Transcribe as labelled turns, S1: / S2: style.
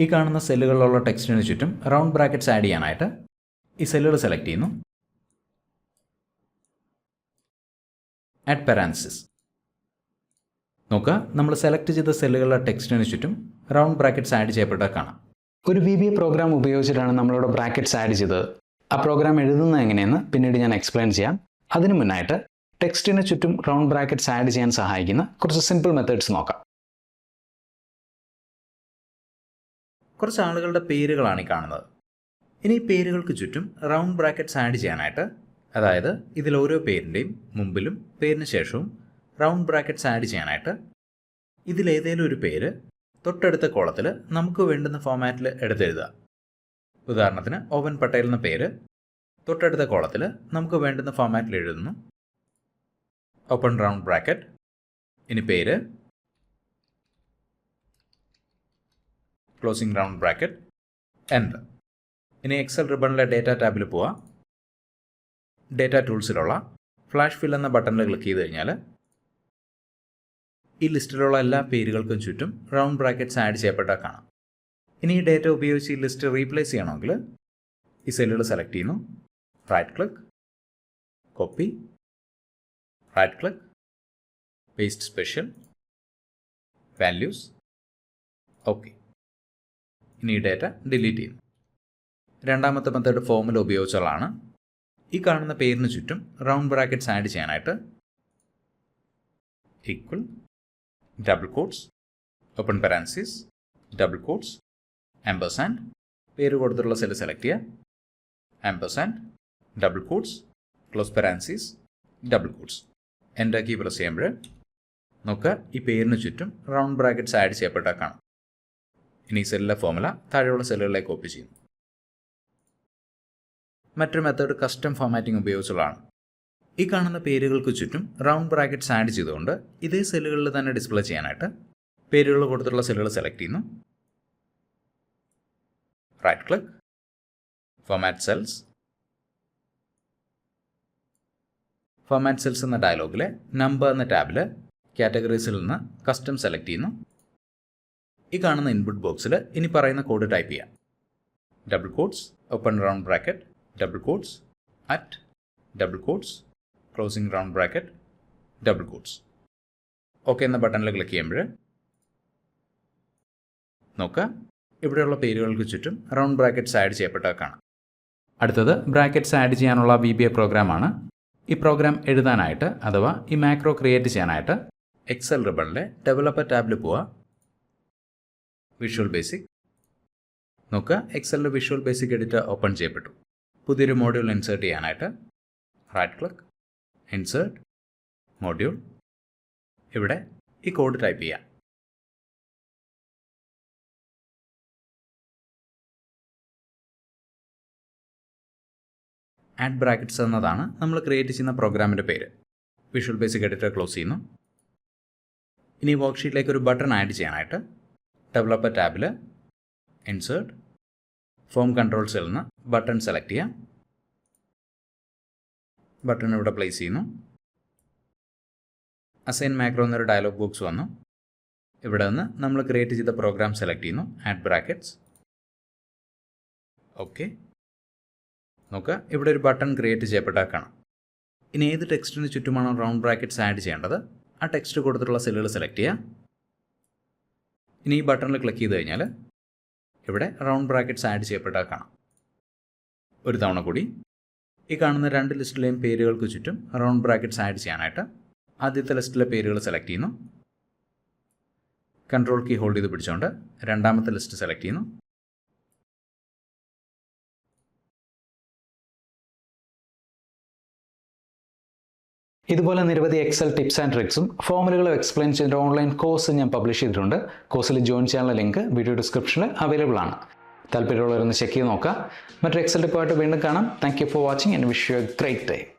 S1: ഈ കാണുന്ന സെല്ലുകളിലുള്ള ടെക്സ്റ്റിന് ചുറ്റും റൗണ്ട് ബ്രാക്കറ്റ്സ് ആഡ് ചെയ്യാനായിട്ട് ഈ സെല്ലുകൾ സെലക്ട് ചെയ്യുന്നു. അറ്റ് പെരാൻസിസ് നോക്കുക നമ്മൾ സെലക്ട് ചെയ്ത സെല്ലുകളുടെ ടെക്സ്റ്റിന് ചുറ്റും റൗണ്ട് ബ്രാക്കറ്റ്സ് ആഡ് ചെയ്യപ്പെട്ട കാണാം.
S2: ഒരു വി ബി എ പ്രോഗ്രാം ഉപയോഗിച്ചിട്ടാണ് നമ്മളിവിടെ ബ്രാക്കറ്റ്സ് ആഡ് ചെയ്തത്. ആ പ്രോഗ്രാം എഴുതുന്നത് എങ്ങനെയെന്ന് പിന്നീട് ഞാൻ എക്സ്പ്ലെയിൻ ചെയ്യാം. അതിനു മുന്നായിട്ട് ടെക്സ്റ്റിന് ചുറ്റും റൗണ്ട് ബ്രാക്കറ്റ്സ് ആഡ് ചെയ്യാൻ സഹായിക്കുന്ന കുറച്ച് സിമ്പിൾ മെത്തേഡ്സ് നോക്കാം.
S1: കുറച്ച് ആളുകളുടെ പേരുകളാണ് ഈ കാണുന്നത്. ഇനി ഈ പേരുകൾക്ക് ചുറ്റും റൗണ്ട് ബ്രാക്കറ്റ്സ് ആഡ് ചെയ്യാനായിട്ട് അതായത് ഇതിൽ ഓരോ പേരിന്റെയും മുമ്പിലും പേരിന് ശേഷവും റൗണ്ട് ബ്രാക്കറ്റ്സ് ആഡ് ചെയ്യാനായിട്ട് ഇതിലേതേലും ഒരു പേര് തൊട്ടടുത്ത കോളത്തിൽ നമുക്ക് വേണ്ടുന്ന ഫോമാറ്റിൽ എടുത്തെഴുതുക. ഉദാഹരണത്തിന് ഓവൻ പട്ടേൽ എന്ന പേര് തൊട്ടടുത്ത കോളത്തിൽ നമുക്ക് വേണ്ടുന്ന ഫോമാറ്റിൽ എഴുതുന്നു. Open round bracket. ഇനി പേര് ക്ലോസിംഗ് റൗണ്ട് ബ്രാക്കറ്റ് എന്റർ ഇനി എക്സൽ റിബണിലെ ഡേറ്റ ടാബിൽ പോവുക ഡേറ്റ ടൂൾസിലുള്ള ഫ്ലാഷ് ഫിൽ എന്ന ബട്ടണിൽ ക്ലിക്ക് ചെയ്ത് കഴിഞ്ഞാൽ ഈ ലിസ്റ്റിലുള്ള എല്ലാ പേരുകൾക്കും ചുറ്റും റൗണ്ട് ബ്രാക്കറ്റ്സ് ആഡ് ചെയ്യപ്പെട്ടാൽ കാണാം. ഇനി ഈ ഡേറ്റ ഉപയോഗിച്ച് ഈ ലിസ്റ്റ് റീപ്ലേസ് ചെയ്യണമെങ്കിൽ ഈ സെല്ലുകൾ സെലക്ട് ചെയ്യുന്നു. Right click copy right click paste special values okay ഇനി ഈ ഡേറ്റ ഡിലീറ്റ് ചെയ്യുന്നു. രണ്ടാമത്തെ മെത്തേഡ് ഫോമുല ഉപയോഗിച്ചുള്ളതാണ്. ഈ കാണുന്ന പേരിന് ചുറ്റും റൗണ്ട് ബ്രാക്കറ്റ്സ് ആഡ് ചെയ്യാനായിട്ട് equal double quotes open parenthesis double quotes and പേര് കൊടുത്തിട്ടുള്ള സെൽ സെലക്ട് ചെയ്യുക. And double quotes close parenthesis double quotes enter key press ചെയ്യുമ്പോൾ നോക്കുക ഈ പേരിന് ചുറ്റും റൗണ്ട് ബ്രാക്കറ്റ്സ് ആഡ് ചെയ്യപ്പെട്ടാൽ കാണാം. ഇനി സെല്ലിലെ ഫോമുല താഴെയുള്ള സെല്ലുകളിലേക്ക് കോപ്പി ചെയ്യുന്നു മറ്റൊരു മെത്തേഡ് കസ്റ്റം ഫോമാറ്റിംഗ് ഉപയോഗിച്ചുള്ളതാണ്. ഈ കാണുന്ന പേരുകൾക്ക് ചുറ്റും റൗണ്ട് ബ്രാക്കറ്റ്സ് ആഡ് ചെയ്തുകൊണ്ട് ഇതേ സെല്ലുകളിൽ തന്നെ ഡിസ്പ്ലേ ചെയ്യാനായിട്ട് പേരുകൾ കൊടുത്തിട്ടുള്ള സെല്ലുകൾ സെലക്ട് ചെയ്യുന്നു. Right click format cells format cells എന്ന ഡയലോഗിലെ നമ്പർ എന്ന ടാബിൽ കാറ്റഗറീസിൽ നിന്ന് കസ്റ്റം സെലക്ട് ചെയ്യുന്നു. ഈ കാണുന്ന ഇൻപുട്ട് ബോക്സിൽ ഇനി പറയുന്ന കോഡ് ടൈപ്പ് ചെയ്യാം. Double quotes open round bracket double quotes at double quotes closing round bracket double quotes okay എന്ന ബട്ടണിൽ ക്ലിക്ക് ചെയ്യുമ്പോൾ നോക്കുക ഇവിടെയുള്ള പേരുകൾക്ക് ചുറ്റും റൗണ്ട് ബ്രാക്കറ്റ്സ് ആഡ് ചെയ്യപ്പെട്ടാൽ കാണാം. അടുത്തത് ബ്രാക്കറ്റ്സ് ആഡ് ചെയ്യാനുള്ള വി ബി എ പ്രോഗ്രാമാണ് ഈ പ്രോഗ്രാം എഴുതാനായിട്ട് അഥവാ ഈ മാക്രോ ക്രിയേറ്റ് ചെയ്യാനായിട്ട് എക്സൽ റിബണിലെ ഡെവലപ്പർ ടാബിൽ പോവുക. വിഷ്വൽ ബേസിക് നോക്കുക. എക്സലിന്റെ വിഷ്വൽ ബേസിക് എഡിറ്റർ ഓപ്പൺ ചെയ്യപ്പെട്ടു. പുതിയൊരു മോഡ്യൂൾ ഇൻസേർട്ട് ചെയ്യാനായിട്ട് റൈറ്റ് ക്ലിക്ക് ഇൻസേർട്ട് മോഡ്യൂൾ ഇവിടെ ഈ കോഡ് ടൈപ്പ് ചെയ്യാം. ആഡ് ബ്രാക്കറ്റ്സ് എന്നതാണ് നമ്മൾ ക്രിയേറ്റ് ചെയ്യുന്ന പ്രോഗ്രാമിന്റെ പേര്. വിഷ്വൽ ബേസിക് എഡിറ്റർ ക്ലോസ് ചെയ്യുന്നു. ഇനി വർക്ക്ഷീറ്റിലേക്ക് ഒരു ബട്ടൺ ആഡ് ചെയ്യാനായിട്ട് ഡെവലപ്പർ ടാബിൽ ഇൻസേർട്ട് ഫോം കൺട്രോൾസിൽ നിന്ന് ബട്ടൺ സെലക്ട് ചെയ്യാം. ബട്ടൺ ഇവിടെ പ്ലേസ് ചെയ്യുന്നു. അസൈൻ മാക്രോ എന്നൊരു ഡയലോഗ് ബോക്സ് വന്നു. ഇവിടെ നിന്ന് നമ്മൾ ക്രിയേറ്റ് ചെയ്ത പ്രോഗ്രാം സെലക്ട് ചെയ്യുന്നു. ആഡ് ബ്രാക്കറ്റ്സ് ഓക്കെ നോക്കുക ഇവിടെ ഒരു ബട്ടൺ ക്രിയേറ്റ് ചെയ്യപ്പെട്ടാൽ കാണാം. ഇനി ഏത് ടെക്സ്റ്റിന് ചുറ്റുമാണോ റൗണ്ട് ബ്രാക്കറ്റ്സ് ആഡ് ചെയ്യേണ്ടത്? ആ ടെക്സ്റ്റ് കൊടുത്തിട്ടുള്ള സെല്ലുകൾ സെലക്ട് ചെയ്യുക ഇനി ഈ ബട്ടണിൽ ക്ലിക്ക് ചെയ്ത് കഴിഞ്ഞാൽ ഇവിടെ റൗണ്ട് ബ്രാക്കറ്റ്സ് ആഡ് ചെയ്യപ്പെട്ടാൽ കാണാം. ഒരു തവണ കൂടി ഈ കാണുന്ന രണ്ട് ലിസ്റ്റിലെയും പേരുകൾക്ക് ചുറ്റും റൗണ്ട് ബ്രാക്കറ്റ്സ് ആഡ് ചെയ്യാനായിട്ട് ആദ്യത്തെ ലിസ്റ്റിലെ പേരുകൾ സെലക്ട് ചെയ്യുന്നു. കൺട്രോൾ കീ ഹോൾഡ് ചെയ്ത് പിടിച്ചുകൊണ്ട് രണ്ടാമത്തെ ലിസ്റ്റ് സെലക്ട് ചെയ്യുന്നു.
S2: ഇതുപോലെ നിരവധി എക്സൽ ടിപ്സ് ആൻഡ് ട്രിക്സും ഫോമുലകളും എക്സ്പ്ലെയിൻ ചെയ്ത ഓൺലൈൻ കോഴ്സ് ഞാൻ പബ്ലിഷ് ചെയ്തിട്ടുണ്ട്. കോഴ്സിൽ ജോയിൻ ചെയ്യാനുള്ള ലിങ്ക് വീഡിയോ ഡിസ്ക്രിപ്ഷനിൽ അവൈലബിൾ ആണ്. താല്പര്യമുള്ളവരൊന്ന് ചെക്ക് ചെയ്ത് നോക്കുക. മറ്റൊരു എക്സൽ ടിപ്പായിട്ട് വീണ്ടും കാണാം. Thank you for watching and wish you a great day